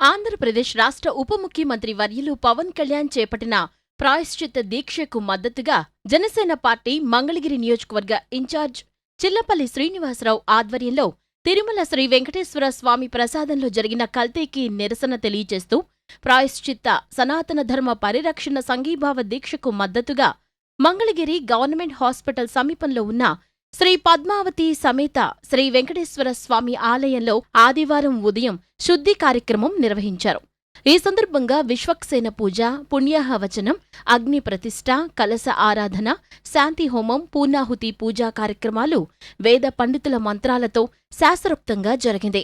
ఆంధ్రప్రదేశ్ రాష్ట్ర ఉప ముఖ్యమంత్రి వర్యులు పవన్ కళ్యాణ్ చేపట్టిన ప్రాయశ్చిత్త దీక్షకు మద్దతుగా జనసేన పార్టీ మంగళగిరి నియోజకవర్గ ఇన్ఛార్జ్ చిల్లపల్లి శ్రీనివాసరావు ఆధ్వర్యంలో తిరుమల శ్రీ వెంకటేశ్వర స్వామి ప్రసాదంలో జరిగిన కల్తీకి నిరసన తెలియజేస్తూ ప్రాయశ్చిత్త సనాతన ధర్మ పరిరక్షణ సంఘీభావ దీక్షకు మద్దతుగా మంగళగిరి గవర్నమెంట్ హాస్పిటల్ సమీపంలో ఉన్న శ్రీ పద్మావతి సమేత శ్రీ వెంకటేశ్వర స్వామి ఆలయంలో ఆదివారం ఉదయం శుద్ధి కార్యక్రమం నిర్వహించారు. ఈ సందర్భంగా విశ్వక్సేన పూజ పుణ్యాహవచనం అగ్ని ప్రతిష్ట కలస ఆరాధన శాంతి హోమం పూర్ణాహుతి పూజా కార్యక్రమాలు వేద పండితుల మంత్రాలతో శాస్త్రోక్తంగా జరిగింది.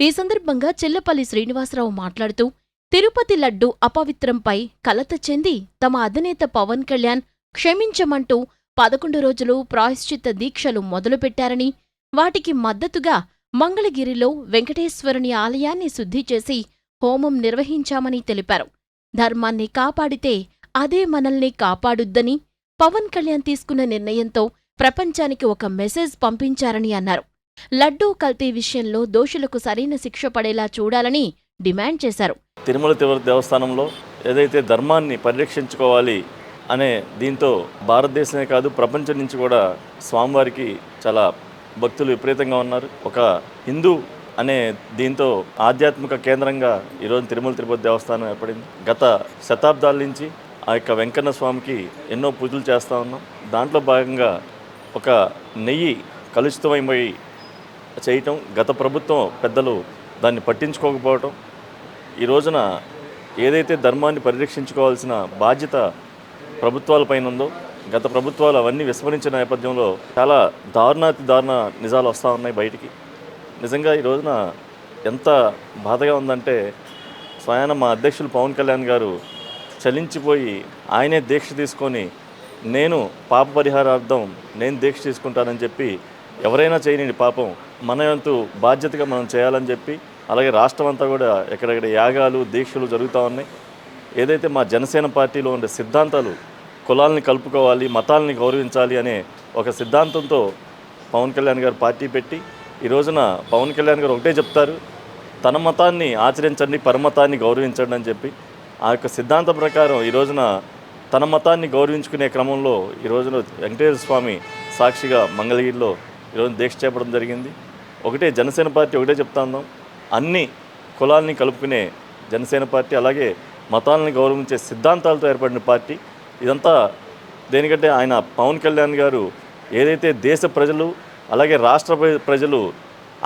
ఈ సందర్భంగా చిల్లపల్లి శ్రీనివాసరావు మాట్లాడుతూ తిరుపతి లడ్డు అపవిత్రంపై కలత చెంది తమ అధినేత పవన్ కళ్యాణ్ క్షమించమంటూ పదకొండు రోజులు ప్రాయశ్చిత్త దీక్షలు మొదలుపెట్టారని వాటికి మద్దతుగా మంగళగిరిలో వెంకటేశ్వరుని ఆలయాన్ని శుద్ధి చేసి హోమం నిర్వహించామని తెలిపారు. ధర్మాన్ని కాపాడితే అదే మనల్ని కాపాడుద్దని పవన్ కళ్యాణ్ తీసుకున్న నిర్ణయంతో ప్రపంచానికి ఒక మెసేజ్ పంపించారని అన్నారు. లడ్డూ కల్తీ విషయంలో దోషులకు సరైన శిక్ష పడేలా చూడాలని డిమాండ్ చేశారు. తిరుమల దేవస్థానంలో ఏదైతే ధర్మాన్ని పరిరక్షించుకోవాలి అనే దీంతో భారతదేశమే కాదు ప్రపంచం నుంచి కూడా స్వామివారికి చాలా భక్తులు విపరీతంగా ఉన్నారు. ఒక హిందూ అనే దీంతో ఆధ్యాత్మిక కేంద్రంగా ఈరోజు తిరుమల తిరుపతి దేవస్థానం ఏర్పడింది. గత శతాబ్దాల నుంచి ఆ యొక్క వెంకన్న స్వామికి ఎన్నో పూజలు చేస్తూ ఉన్నాం. దాంట్లో భాగంగా ఒక నెయ్యి కలుషితమైపోయి చేయటం గత ప్రభుత్వం పెద్దలు దాన్ని పట్టించుకోకపోవటం ఈ రోజున ఏదైతే ధర్మాన్ని పరిరక్షించుకోవాల్సిన బాధ్యత ప్రభుత్వాలపైన ఉందో గత ప్రభుత్వాలు అవన్నీ విస్మరించిన నేపథ్యంలో చాలా దారుణాతి దారుణ నిజాలు వస్తూ ఉన్నాయి బయటికి. నిజంగా ఈ రోజున ఎంత బాధగా ఉందంటే స్వయాన మా అధ్యక్షులు పవన్ కళ్యాణ్ గారు చలించిపోయి ఆయనే దీక్ష తీసుకొని నేను పాప పరిహారార్థం నేను దీక్ష తీసుకుంటానని చెప్పి ఎవరైనా చేయని పాపం మన వంతు బాధ్యతగా మనం చేయాలని చెప్పి అలాగే రాష్ట్రం అంతా కూడా ఎక్కడెక్కడ యాగాలు దీక్షలు జరుగుతూ ఉన్నాయి. ఏదైతే మా జనసేన పార్టీలో ఉండే సిద్ధాంతాలు కులాలని కలుపుకోవాలి మతాలని గౌరవించాలి అనే ఒక సిద్ధాంతంతో పవన్ కళ్యాణ్ గారు పార్టీ పెట్టి ఈ రోజున పవన్ కళ్యాణ్ గారు ఒకటే చెప్తారు తన మతాన్ని ఆచరించండి పరమతాన్ని గౌరవించండి అని చెప్పి. ఆ యొక్క సిద్ధాంతం ప్రకారం ఈ రోజున తన మతాన్ని గౌరవించుకునే క్రమంలో ఈ రోజున వెంకటేశ్వర స్వామి సాక్షిగా మంగళగిరిలో ఈరోజు దీక్ష చేపడం జరిగింది. ఒకటే జనసేన పార్టీ ఒకటే చెప్తా ఉన్నాం అన్ని కులాలని కలుపుకునే జనసేన పార్టీ అలాగే మతాలని గౌరవించే సిద్ధాంతాలతో ఏర్పడిన పార్టీ. ఇదంతా దేనికంటే ఆయన పవన్ కళ్యాణ్ గారు ఏదైతే దేశ ప్రజలు అలాగే రాష్ట్ర ప్రజలు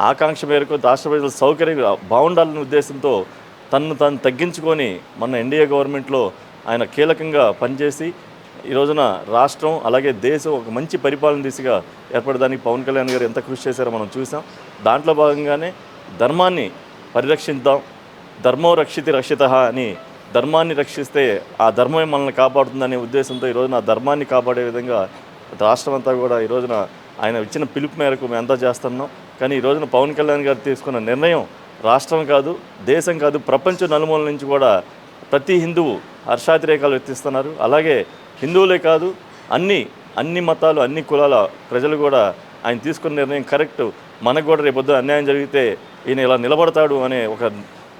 ఆకాంక్ష మేరకు రాష్ట్ర ప్రజల సౌకర్యం బాగుండాలనే ఉద్దేశంతో తన్ను తను తగ్గించుకొని మన ఎన్డీఏ గవర్నమెంట్లో ఆయన కీలకంగా పనిచేసి ఈ రోజున రాష్ట్రం అలాగే దేశం ఒక మంచి పరిపాలన దిశగా ఏర్పడడానికి పవన్ కళ్యాణ్ గారు ఎంత కృషి చేశారో మనం చూసాం దాంట్లో భాగంగానే ధర్మాన్ని పరిరక్షిద్దాం ధర్మో రక్షితి రక్షిత అని ధర్మాన్ని రక్షిస్తే ఆ ధర్మమే మనల్ని కాపాడుతుందనే ఉద్దేశంతో ఈ రోజున ధర్మాన్ని కాపాడే విధంగా రాష్ట్రం అంతా కూడా ఈ రోజున ఆయన ఇచ్చిన పిలుపు మేరకు మేము అంతా చేస్తున్నాం. కానీ ఈ రోజున పవన్ కళ్యాణ్ గారు తీసుకున్న నిర్ణయం రాష్ట్రం కాదు దేశం కాదు ప్రపంచ నలుమూల నుంచి కూడా ప్రతి హిందువు హర్షాతిరేకాలు వ్యక్తిస్తున్నారు. అలాగే హిందువులే కాదు అన్ని అన్ని మతాలు అన్ని కులాల ప్రజలు కూడా ఆయన తీసుకున్న నిర్ణయం కరెక్ట్. మనకు కూడా రేపొద్దు అన్యాయం జరిగితే ఈయన ఇలా నిలబడతాడు అనే ఒక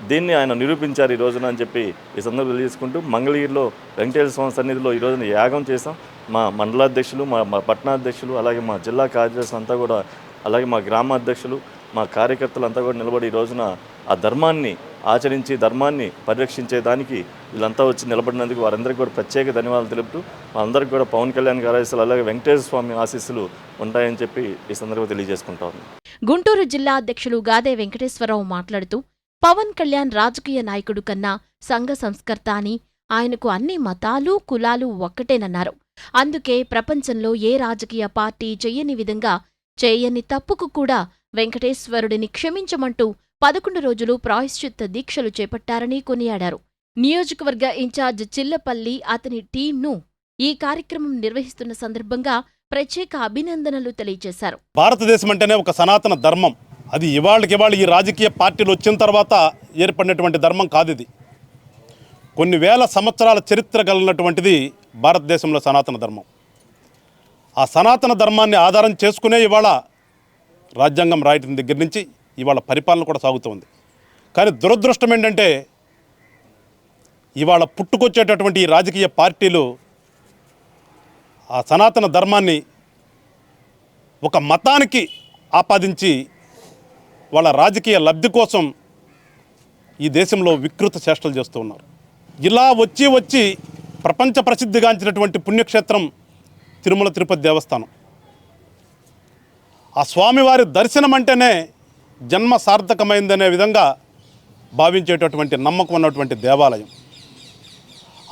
దీన్ని ఆయన నిరూపించారు ఈ రోజున అని చెప్పి ఈ సందర్భంలో తెలియజేసుకుంటూ మంగళగిరిలో వెంకటేశ్వర స్వామి సన్నిధిలో ఈ రోజున యాగం చేసాం మా మండలాధ్యక్షులు మా మా పట్టణాధ్యక్షులు అలాగే మా జిల్లా కార్యదర్శి అంతా కూడా అలాగే మా గ్రామాధ్యక్షులు మా కార్యకర్తలు అంతా కూడా నిలబడి ఈ రోజున ఆ ధర్మాన్ని ఆచరించి ధర్మాన్ని పరిరక్షించే దానికి వీళ్ళంతా వచ్చి నిలబడినందుకు వారందరికీ కూడా ప్రత్యేక ధన్యవాదాలు తెలుపుతూ వాళ్ళందరికీ కూడా పవన్ కళ్యాణ్ గారి ఆశీస్సులు అలాగే వెంకటేశ్వర స్వామి ఆశీస్సులు ఉంటాయని చెప్పి ఈ సందర్భంగా తెలియజేసుకుంటాను గుంటూరు జిల్లా అధ్యక్షులు గాదే వెంకటేశ్వరరావు మాట్లాడుతూ పవన్ కళ్యాణ్ రాజకీయ నాయకుడు కన్నా సంఘ సంస్కర్త అని ఆయనకు అన్ని మతాలు కులాలు ఒక్కటేనన్నారు. అందుకే ప్రపంచంలో ఏ రాజకీయ పార్టీ చెయ్యని విధంగా చేయని తప్పుకు కూడా వెంకటేశ్వరుడిని క్షమించమంటూ పదకొండు రోజులు ప్రాయశ్చిత్త దీక్షలు చేపట్టారని కొనియాడారు. నియోజకవర్గ ఇన్ఛార్జ్ చిల్లపల్లి అతని టీంను ఈ కార్యక్రమం నిర్వహిస్తున్న సందర్భంగా ప్రత్యేక అభినందనలు తెలియజేశారు. భారతదేశం అంటేనే ఒక సనాతన ధర్మం. అది ఇవాళకి ఇవాళ ఈ రాజకీయ పార్టీలు వచ్చిన తర్వాత ఏర్పడినటువంటి ధర్మం కాదు ఇది. కొన్ని వేల సంవత్సరాల చరిత్ర కలిగినటువంటిది భారతదేశంలో సనాతన ధర్మం. ఆ సనాతన ధర్మాన్ని ఆధారం చేసుకునే ఇవాళ రాజ్యాంగం రాయటం దగ్గర నుంచి ఇవాళ పరిపాలన కూడా సాగుతుంది కానీ దురదృష్టం ఏంటంటే ఇవాళ పుట్టుకొచ్చేటటువంటి ఈ రాజకీయ పార్టీలు ఆ సనాతన ధర్మాన్ని ఒక మతానికి ఆపాదించి వాళ్ళ రాజకీయ లబ్ధి కోసం ఈ దేశంలో వికృత చేష్టలు చేస్తూ ఉన్నారు. ఇలా వచ్చి వచ్చి ప్రపంచ ప్రసిద్ధిగాంచినటువంటి పుణ్యక్షేత్రం తిరుమల తిరుపతి దేవస్థానం. ఆ స్వామివారి దర్శనం అంటేనే జన్మ సార్థకమైందనే విధంగా భావించేటటువంటి నమ్మకం ఉన్నటువంటి దేవాలయం.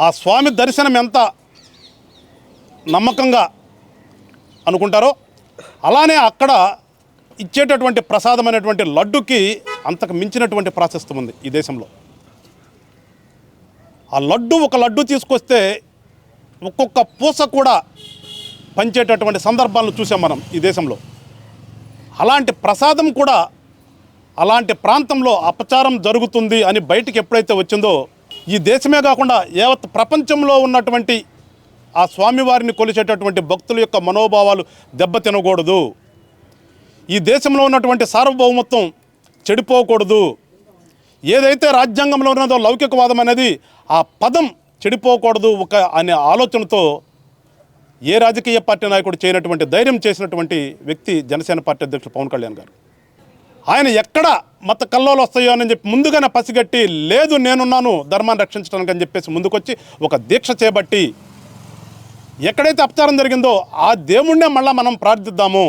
ఆ స్వామి దర్శనం ఎంత నమ్మకంగా అనుకుంటారో అలానే అక్కడ ఇచ్చేటటువంటి ప్రసాదమైనటువంటి లడ్డుకి అంతకు మించినటువంటి ప్రాశస్తం ఉంది ఈ దేశంలో. ఆ లడ్డు ఒక లడ్డు తీసుకొస్తే ఒక్కొక్క పూస కూడా పంచేటటువంటి సందర్భాలను చూసాం మనం ఈ దేశంలో. అలాంటి ప్రసాదం కూడా అలాంటి ప్రాంతంలో అపచారం జరుగుతుంది అని బయటికి ఎప్పుడైతే వచ్చిందో ఈ దేశమే కాకుండా యావత్ ప్రపంచంలో ఉన్నటువంటి ఆ స్వామివారిని కొలిచేటటువంటి భక్తుల యొక్క మనోభావాలు దెబ్బతినకూడదు ఈ దేశంలో ఉన్నటువంటి సార్వభౌమత్వం చెడిపోకూడదు. ఏదైతే రాజ్యాంగంలో ఉన్నదో లౌకికవాదం అనేది ఆ పదం చెడిపోకూడదు ఒక అనే ఆలోచనతో ఏ రాజకీయ పార్టీ నాయకుడు చేయనటువంటి ధైర్యం చేసినటువంటి వ్యక్తి జనసేన పార్టీ అధ్యక్షుడు పవన్ కళ్యాణ్ గారు. ఆయన ఎక్కడ మత కల్లోలు వస్తాయో అని చెప్పి ముందుగానే పసిగట్టి లేదు నేనున్నాను ధర్మాన్ని రక్షించడానికి అని చెప్పేసి ముందుకొచ్చి ఒక దీక్ష చేపట్టి ఎక్కడైతే అపచారం జరిగిందో ఆ దేవుణ్ణే మళ్ళీ మనం ప్రార్థిద్దాము.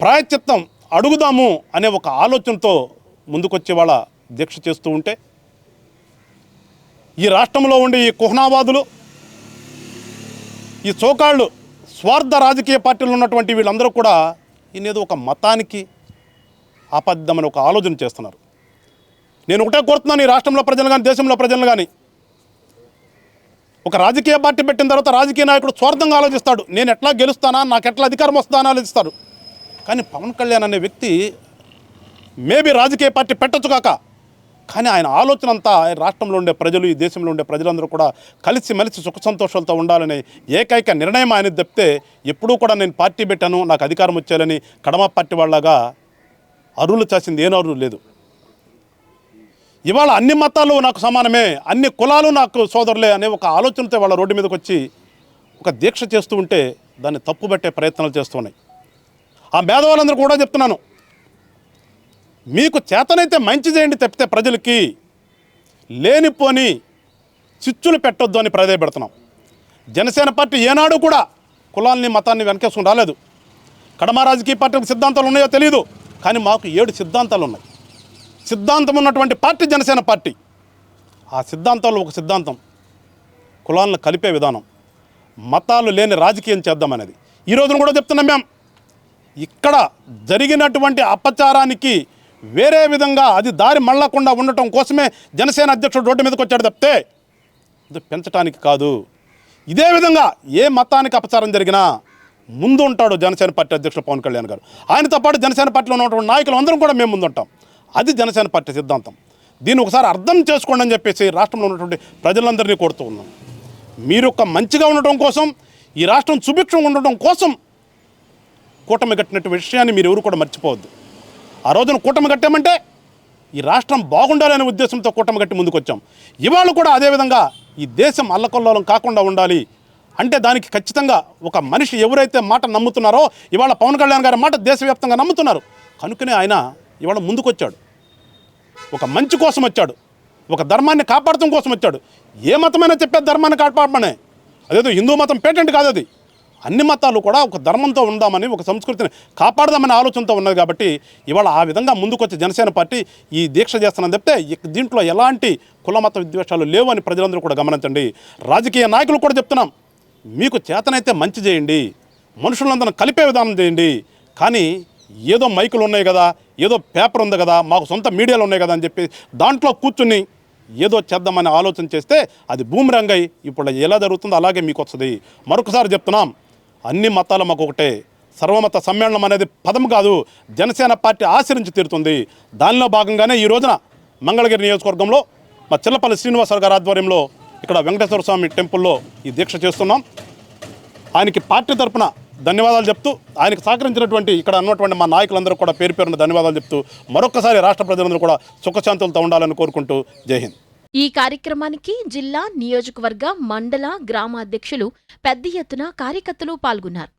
ప్రాయశ్చిత్తం అడుగుదాము అనే ఒక ఆలోచనతో ముందుకొచ్చే వాళ్ళ దీక్ష చేస్తూ ఉంటే ఈ రాష్ట్రంలో ఉండే ఈ కుహనావాదులు ఈ చోకాళ్ళు స్వార్థ రాజకీయ పార్టీలు ఉన్నటువంటి వీళ్ళందరూ కూడా ఈయనేదో ఒక మతానికి ఆపద్దామని ఒక ఆలోచన చేస్తున్నారు. నేను ఒకటే కోరుతున్నాను ఈ రాష్ట్రంలో ప్రజలు కానీ దేశంలో ప్రజలు కానీ ఒక రాజకీయ పార్టీ పెట్టిన తర్వాత రాజకీయ నాయకుడు స్వార్థంగా ఆలోచిస్తాడు. నేను ఎట్లా గెలుస్తానా నాకు ఎట్లా అధికారం వస్తానా ఆలోచిస్తాడు. కానీ పవన్ కళ్యాణ్ అనే వ్యక్తి మేబీ రాజకీయ పార్టీ పెట్టొచ్చు కాక. కానీ ఆయన ఆలోచన అంతా రాష్ట్రంలో ఉండే ప్రజలు ఈ దేశంలో ఉండే ప్రజలందరూ కూడా కలిసి మలిసి సుఖ సంతోషాలతో ఉండాలనే ఏకైక నిర్ణయం ఆయన చెప్తే ఎప్పుడూ కూడా నేను పార్టీ పెట్టాను నాకు అధికారం వచ్చేయాలని కడమ పార్టీ వాళ్ళగా అరువులు చేసింది ఏం అరువులు లేదు. ఇవాళ అన్ని మతాలు నాకు సమానమే అన్ని కులాలు నాకు సోదరులే అనే ఒక ఆలోచనతో వాళ్ళ రోడ్డు మీదకి వచ్చి ఒక దీక్ష చేస్తూ ఉంటే దాన్ని తప్పుబట్టే ప్రయత్నాలు చేస్తున్నాయి ఆ మేధావులందరూ కూడా చెప్తున్నాను. మీకు చేతనైతే మంచి చేయండి తప్పితే ప్రజలకి లేనిపోని చిచ్చులు పెట్టొద్దు అని ప్రాధాయపడుతున్నాం జనసేన పార్టీ ఏనాడు కూడా కులాల్ని మతాన్ని వెనకేసుకుని రాలేదు. కడమ రాజకీయ పార్టీలకు సిద్ధాంతాలు ఉన్నాయో తెలియదు కానీ మాకు ఏడు సిద్ధాంతాలు ఉన్నాయి. సిద్ధాంతం ఉన్నటువంటి పార్టీ జనసేన పార్టీ. ఆ సిద్ధాంతాలు ఒక సిద్ధాంతం కులాలను కలిపే విధానం మతాలు లేని రాజకీయం చేద్దామనేది. ఈ రోజున కూడా చెప్తున్నాం మేము ఇక్కడ జరిగినటువంటి అపచారానికి వేరే విధంగా అది దారి మళ్ళకుండా ఉండటం కోసమే జనసేన అధ్యక్షుడు రోడ్డు మీదకి వచ్చాడు తప్పితే ఇది పెంచడానికి కాదు. ఇదే విధంగా ఏ మతానికి అపచారం జరిగినా ముందు ఉంటాడు జనసేన పార్టీ అధ్యక్షుడు పవన్ కళ్యాణ్ గారు. ఆయనతో పాటు జనసేన పార్టీలో ఉన్నటువంటి నాయకులు అందరం కూడా మేము ముందుంటాం అది జనసేన పార్టీ సిద్ధాంతం. దీన్ని ఒకసారి అర్థం చేసుకోండి అని చెప్పేసి రాష్ట్రంలో ఉన్నటువంటి ప్రజలందరినీ కోరుతూ ఉన్నాం. మీరు ఒక మంచిగా ఉండటం కోసం ఈ రాష్ట్రం సుభిక్షంగా ఉండటం కోసం కూటమి కట్టినట్టు విషయాన్ని మీరు ఎవరు కూడా మర్చిపోవద్దు. ఆ రోజున కూటమి కట్టామంటే ఈ రాష్ట్రం బాగుండాలనే ఉద్దేశంతో కూటమి కట్టి ముందుకొచ్చాం. ఇవాళ కూడా అదేవిధంగా ఈ దేశం అల్లకొల్లోలం కాకుండా ఉండాలి అంటే దానికి ఖచ్చితంగా ఒక మనిషి ఎవరైతే మాట నమ్ముతున్నారో ఇవాళ పవన్ కళ్యాణ్ గారి మాట దేశవ్యాప్తంగా నమ్ముతున్నారు. కనుకనే ఆయన ఇవాళ ముందుకొచ్చాడు. ఒక మంచి కోసం వచ్చాడు. ఒక ధర్మాన్ని కాపాడటం కోసం వచ్చాడు. ఏ మతమైనా చెప్పే ధర్మాన్ని కాపాడమనే. అదేదో హిందూ మతం పేటెంట్ కాదు అది అన్ని మతాలు కూడా ఒక ధర్మంతో ఉందామని ఒక సంస్కృతిని కాపాడదామనే ఆలోచనతో ఉన్నది కాబట్టి ఇవాళ ఆ విధంగా ముందుకొచ్చే జనసేన పార్టీ ఈ దీక్ష చేస్తానని చెప్తే దీంట్లో ఎలాంటి కులమత విద్వేషాలు లేవు అని ప్రజలందరూ కూడా గమనించండి. రాజకీయ నాయకులు కూడా చెప్తున్నాం మీకు చేతనైతే మంచి చేయండి మనుషులందరం కలిపే విధానం చేయండి కానీ ఏదో మైకులు ఉన్నాయి కదా ఏదో పేపర్ ఉంది కదా మాకు సొంత మీడియాలు ఉన్నాయి కదా అని చెప్పి దాంట్లో కూర్చుని ఏదో చేద్దామని ఆలోచన చేస్తే అది భూమి రంగై ఇప్పుడు ఎలా జరుగుతుందో అలాగే మీకు వస్తుంది. మరొకసారి చెప్తున్నాం అన్ని మతాలు మాకు ఒకటే. సర్వమత సమ్మేళనం అనేది పదం కాదు. జనసేన పార్టీ ఆచరించి తీరుతుంది. దానిలో భాగంగానే ఈ రోజున మంగళగిరి నియోజకవర్గంలో మా చిల్లపల్లి శ్రీనివాసరావు గారి ఆధ్వర్యంలో ఇక్కడ వెంకటేశ్వర స్వామి టెంపుల్లో ఈ దీక్ష చేస్తున్నాం. ఆయనకి పార్టీ తరపున ధన్యవాదాలు చెప్తూ ఆయనకు సహకరించినటువంటి ఇక్కడ ఉన్నటువంటి మా నాయకులందరూ కూడా పేరు పేరున ధన్యవాదాలు చెప్తూ మరొకసారి రాష్ట్ర ప్రజలందరూ కూడా సుఖశాంతులతో ఉండాలని కోరుకుంటూ జై హింద్. ఈ కార్యక్రమానికి జిల్లా నియోజకవర్గ మండల గ్రామ అధ్యక్షులు పెద్ద ఎత్తున కార్యకర్తలు పాల్గొన్నారు.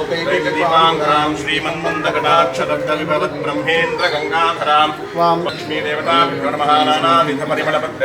నిర్మమావసోజ్యోతిష్యదేవాం శ్రీమన్మందకటాక్షరగ్ధవిభవత్ బ్రహ్మేంద్ర గంగాధరాం లక్ష్మీదేవతా విఘ్నమహానానావిధ పరిమళపత్ర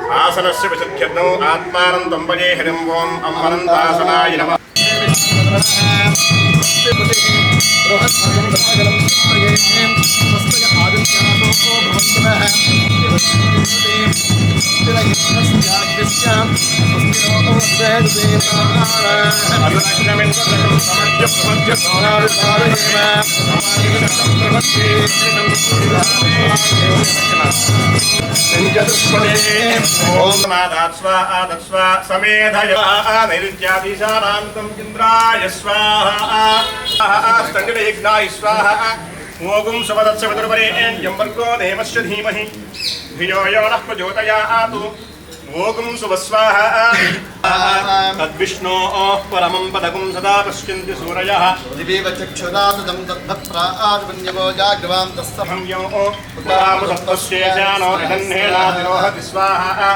ఆసనస్య విశుద్ధ్యర్థం ఆత్మానందం భజే హరిం ఓం అమరంతాసనాయ నమః. ఆదిత్యాసో భవంతున నైరుత్యాదిశానాంతం ఇంద్రాయ స్వాహ స్థండియజ్ఞాయ స్వాహ ఓగుం సుమదత్స విదుర్వరేణ్యం వర్గో దేవస్య ధీమహి. ధియో యో నః ప్రచోదయాతు ఓగుం సువస్వాహ తద్విష్ణో పరమం పదగుం సదా పశ్యంతి సూరయः దివేవ చక్షురాతదం తద్భత్రాద్వన్యవో జాగ్రవాం తస్సభం సంయో ఉదాముదత్తస్యేజానో ఇదన్నేనాదిరోహతి స్వాహ